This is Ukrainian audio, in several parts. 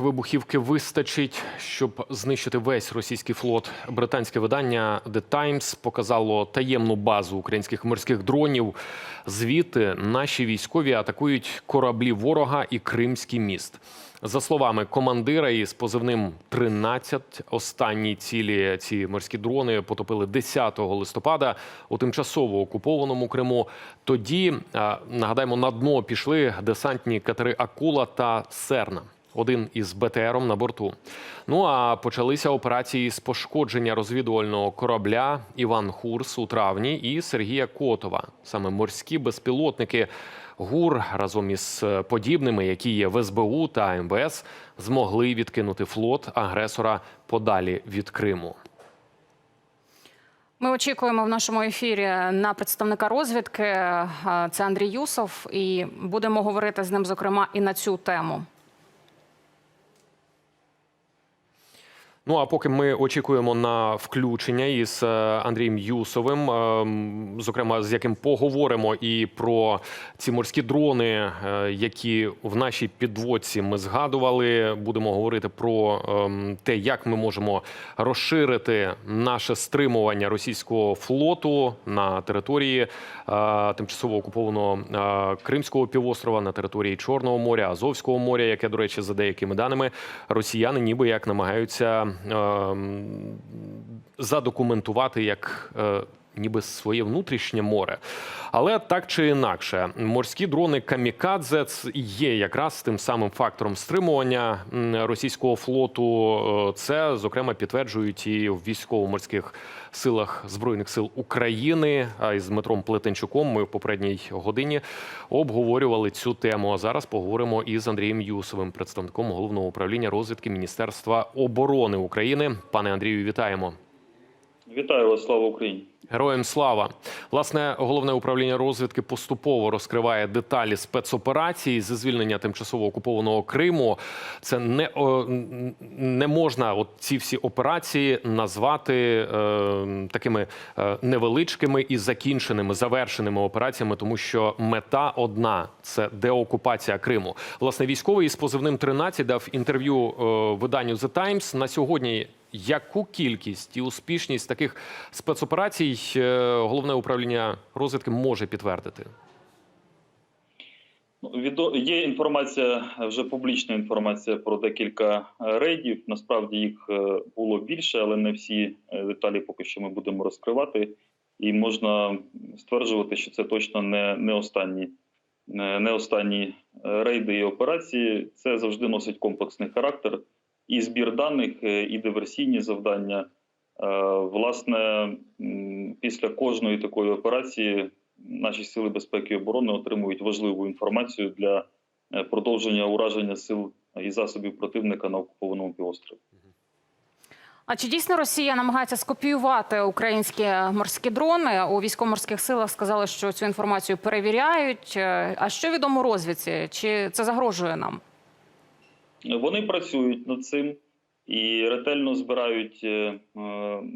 Вибухівки вистачить, щоб знищити весь російський флот. Британське видання The Times показало таємну базу українських морських дронів. Звідти наші військові атакують кораблі ворога і Кримський міст. За словами командира із позивним 13, останні цілі ці морські дрони потопили 10 листопада у тимчасово окупованому Криму. Тоді нагадаємо на дно пішли десантні катери Акула та Серна один із БТРом на борту. Ну а почалися операції з пошкодження розвідувального корабля Іван Хурс у травні і Сергія Котова. Саме морські безпілотники ГУР разом із подібними, які є в СБУ та МВС, змогли відкинути флот агресора подалі від Криму. Ми очікуємо в нашому ефірі на представника розвідки. Це Андрій Юсов, і будемо говорити з ним, зокрема, і на цю тему. Ну а поки ми очікуємо на включення із е, Андрієм Юсовим, е, зокрема з яким поговоримо і про ці морські дрони, е, які в нашій підводці ми згадували. Будемо говорити про ем, те, як ми можемо розширити наше стримування російського флоту на території тимчасово окупованого Кримського півострова, на території Чорного моря, Азовського моря, яке, до речі, за деякими даними росіяни ніби як намагаються задокументувати як е, ніби своє внутрішнє море. Але так чи інакше, морські дрони Камікадзе є якраз тим самим фактором стримування російського флоту. Е, Це зокрема підтверджують і в військово-морських силах збройних сил України. А із Дмитром Плетенчуком ми в попередній годині обговорювали цю тему. А зараз поговоримо із Андрієм Юсовим, представником головного управління розвідки Міністерства оборони України. Пане Андрію, вітаємо. Вітаю вас, слава Україні. Героям слава! Власне, головне управління розвідки поступово розкриває деталі спецоперації зі звільнення тимчасово окупованого Криму. Це не, не можна от ці всі операції назвати е, такими е, невеличкими і закінченими, завершеними операціями, тому що мета одна це деокупація Криму. Власне, військовий із позивним 13 дав інтерв'ю е, виданню The Times на сьогодні. Яку кількість і успішність таких спецоперацій е, головне управління розвідки може підтвердити? Ну, Є інформація, вже публічна інформація про декілька е, рейдів. Насправді їх е, було більше, але не всі деталі поки що ми будемо розкривати. І можна стверджувати, що це точно не, не останні, не, останні рейди і операції. Це завжди носить комплексний характер. І збір даних, е, і диверсійні завдання. Е, Власне, після кожної такої операції наші сили безпеки і оборони отримують важливу інформацію для е, продовження ураження сил і засобів противника на окупованому півострові. А чи дійсно Росія намагається скопіювати українські морські дрони? У військово-морських силах сказали, що цю інформацію перевіряють. А що відомо розвідці? Чи це загрожує нам? Вони працюють над цим і ретельно збирають е, е,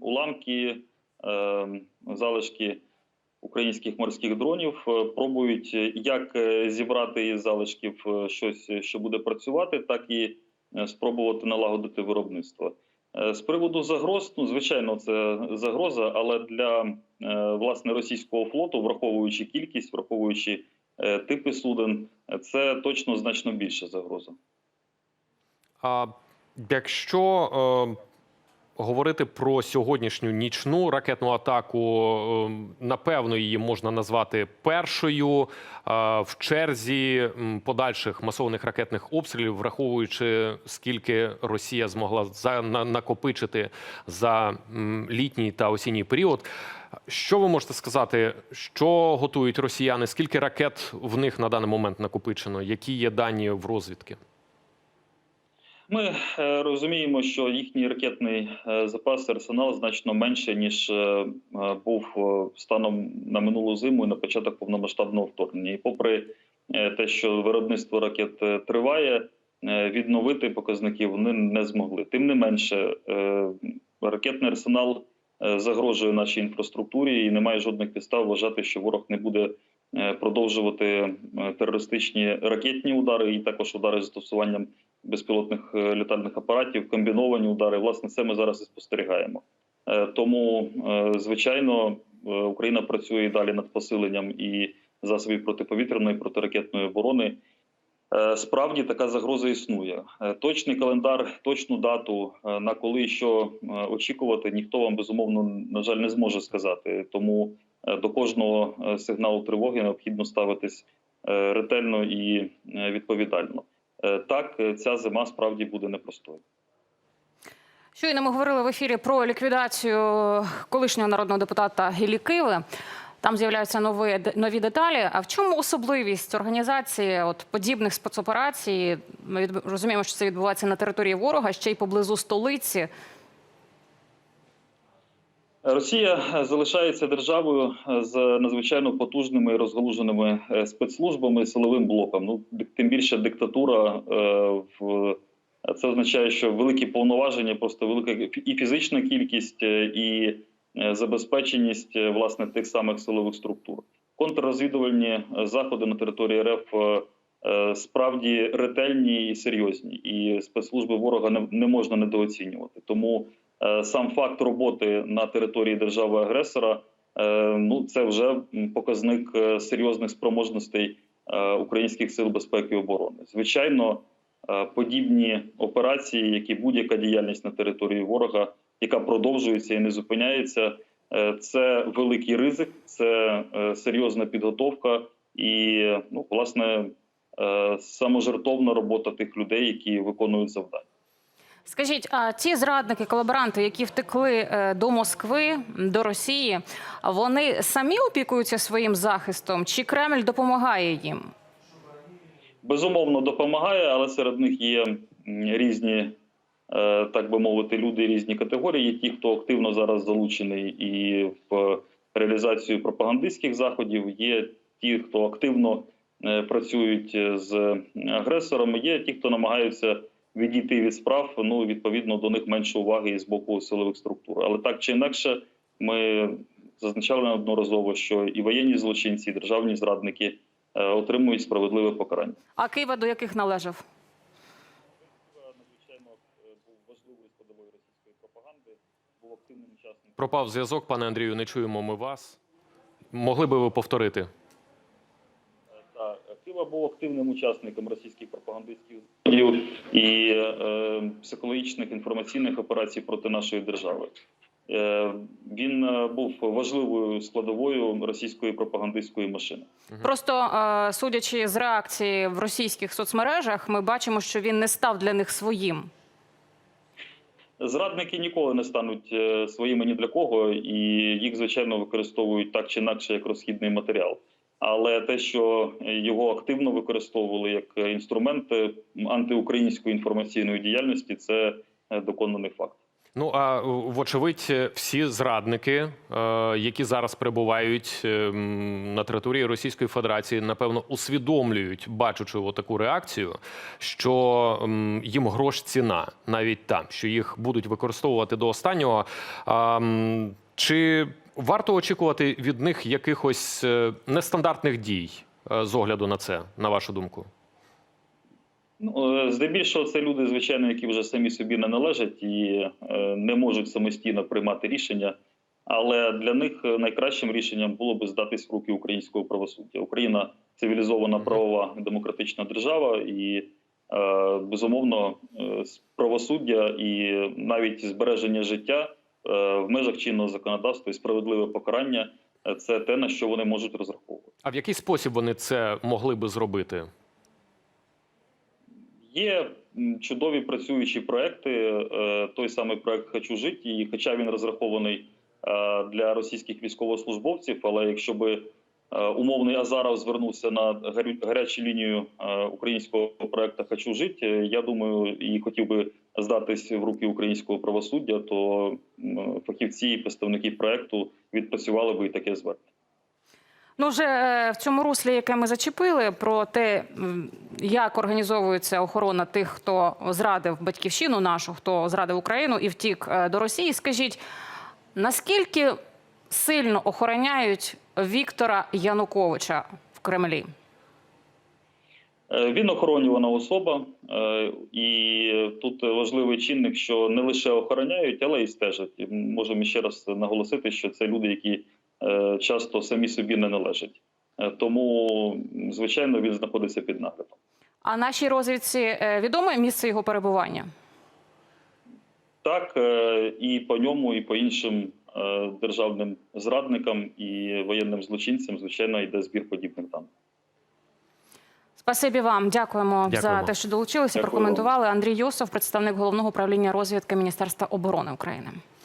уламки, е, залишки українських морських дронів. Пробують як зібрати із залишків щось, що буде працювати, так і спробувати налагодити виробництво. З приводу загроз, ну звичайно, це загроза, але для власне російського флоту, враховуючи кількість, враховуючи типи суден, це точно значно більша загроза. А якщо е, говорити про сьогоднішню нічну ракетну атаку, е, напевно, її можна назвати першою е, в черзі подальших масованих ракетних обстрілів, враховуючи скільки Росія змогла за, на, накопичити за літній та осінній період. Що ви можете сказати, що готують росіяни? Скільки ракет в них на даний момент накопичено? Які є дані в розвідки? Ми е, розуміємо, що їхній ракетний е, запас арсенал значно менше ніж е, був станом на минулу зиму і на початок повномасштабного вторгнення. І попри те, що виробництво ракет триває, відновити показники вони не змогли. Тим не менше, ракетний арсенал загрожує нашій інфраструктурі, і немає жодних підстав вважати, що ворог не буде продовжувати терористичні ракетні удари і також удари з застосуванням безпілотних е, літальних апаратів, комбіновані удари. Власне, це ми зараз і спостерігаємо. Е, Тому, е, звичайно, Україна працює і далі над посиленням і засобів протиповітряної протиракетної оборони. Справді така загроза існує. Точний календар, точну дату на коли що очікувати, ніхто вам безумовно на жаль не зможе сказати. Тому до кожного сигналу тривоги необхідно ставитись ретельно і відповідально. Е, Так, е, ця зима справді буде непростою. Щойно ми говорили в ефірі про ліквідацію колишнього народного депутата Гілі Киви. Там з'являються нові, нові деталі. А в чому особливість організації от подібних спецоперацій? Ми розуміємо, що це відбувається на території ворога, ще й поблизу столиці. Росія залишається державою з надзвичайно потужними розгалуженими е, спецслужбами силовим блоком. Ну тим більше диктатура е, в це означає, що великі повноваження, просто велика і фізична кількість, е, і забезпеченість власне тих самих силових структур. Контррозвідувальні заходи на території РФ справді ретельні і серйозні, і спецслужби ворога не, можна недооцінювати. Тому сам факт роботи на території держави-агресора е, ну це вже показник е, серйозних спроможностей е, українських сил безпеки і оборони. Звичайно, е, подібні операції, як і будь-яка діяльність на території ворога, яка продовжується і не зупиняється, е, це великий ризик, це е, серйозна підготовка і ну власне е, саможертовна робота тих людей, які виконують завдання. Скажіть, а ті зрадники, колаборанти, які втекли е, до Москви, до Росії, вони самі опікуються своїм захистом, чи Кремль допомагає їм? безумовно допомагає, але серед них є різні, е, так би мовити, люди різні категорії. Є ті, хто активно зараз залучений і в реалізацію пропагандистських заходів. Є ті, хто активно е, працюють з агресорами. Є ті, хто намагаються відійти від справ. Ну відповідно до них менше уваги і з боку силових структур. Але так чи інакше, ми зазначали неодноразово, що і воєнні злочинці, і державні зрадники е, отримують справедливе покарання. А Києва до яких належав? надзвичайно був важливою складовою російської пропаганди, був активним учасником. Пропав зв'язок, пане Андрію. Не чуємо ми вас. Могли би ви повторити? Та був активним учасником російських пропагандистських і е, психологічних інформаційних операцій проти нашої держави. Е, він е, був важливою складовою російської пропагандистської машини. Просто е, судячи з реакції в російських соцмережах, ми бачимо, що він не став для них своїм. Зрадники ніколи не стануть своїми ні для кого, і їх звичайно використовують так чи інакше як розхідний матеріал. Але те, що його активно використовували як інструмент е, антиукраїнської інформаційної діяльності, це е, доконаний факт. Ну а вочевидь, всі зрадники, е, які зараз перебувають е, на території Російської Федерації, напевно, усвідомлюють, бачучи таку реакцію, що їм грош ціна навіть там, що їх будуть використовувати до останнього. Чи варто очікувати від них якихось е, нестандартних дій е, з огляду на це, на вашу думку? Ну, е, здебільшого це люди, звичайно, які вже самі собі не належать і не можуть самостійно приймати рішення. Але для них найкращим рішенням було би здатись в руки українського правосуддя. Україна цивілізована правова демократична держава, і безумовно правосуддя і навіть збереження життя в межах чинного законодавства і справедливе покарання е, це те на що вони можуть розраховувати. А в який спосіб вони це могли би зробити? Є чудові працюючі проекти. е, Той самий проект Хочу жити, і хоча він розрахований е, для російських військовослужбовців, але якщо би е, умовний Азаров звернувся на гарячу лінію е, українського проекту Хочу жити, е, я думаю, і хотів би здатись в руки українського правосуддя, то фахівці і представники проекту відпрацювали би і таке звернення. Ну, вже е, в цьому руслі, яке ми зачепили, про те, як організовується охорона тих, хто зрадив батьківщину нашу, хто зрадив Україну і втік е, до Росії. Скажіть, наскільки сильно охороняють Віктора Януковича в Кремлі? Е, Він охоронювана особа, е, і тут важливий чинник, що не лише охороняють, але й стежать. І Можемо ще раз наголосити, що це люди, які е, часто самі собі не належать. Тому, звичайно, він знаходиться під наглядом. А нашій розвідці відоме місце його перебування? Так, і по ньому, і по іншим державним зрадникам і воєнним злочинцям, звичайно, йде збір подібних даних. Спасибі вам, дякуємо, за те, що долучилися. Дякую Прокоментували Андрій Юсов, представник головного управління розвідки Міністерства оборони України.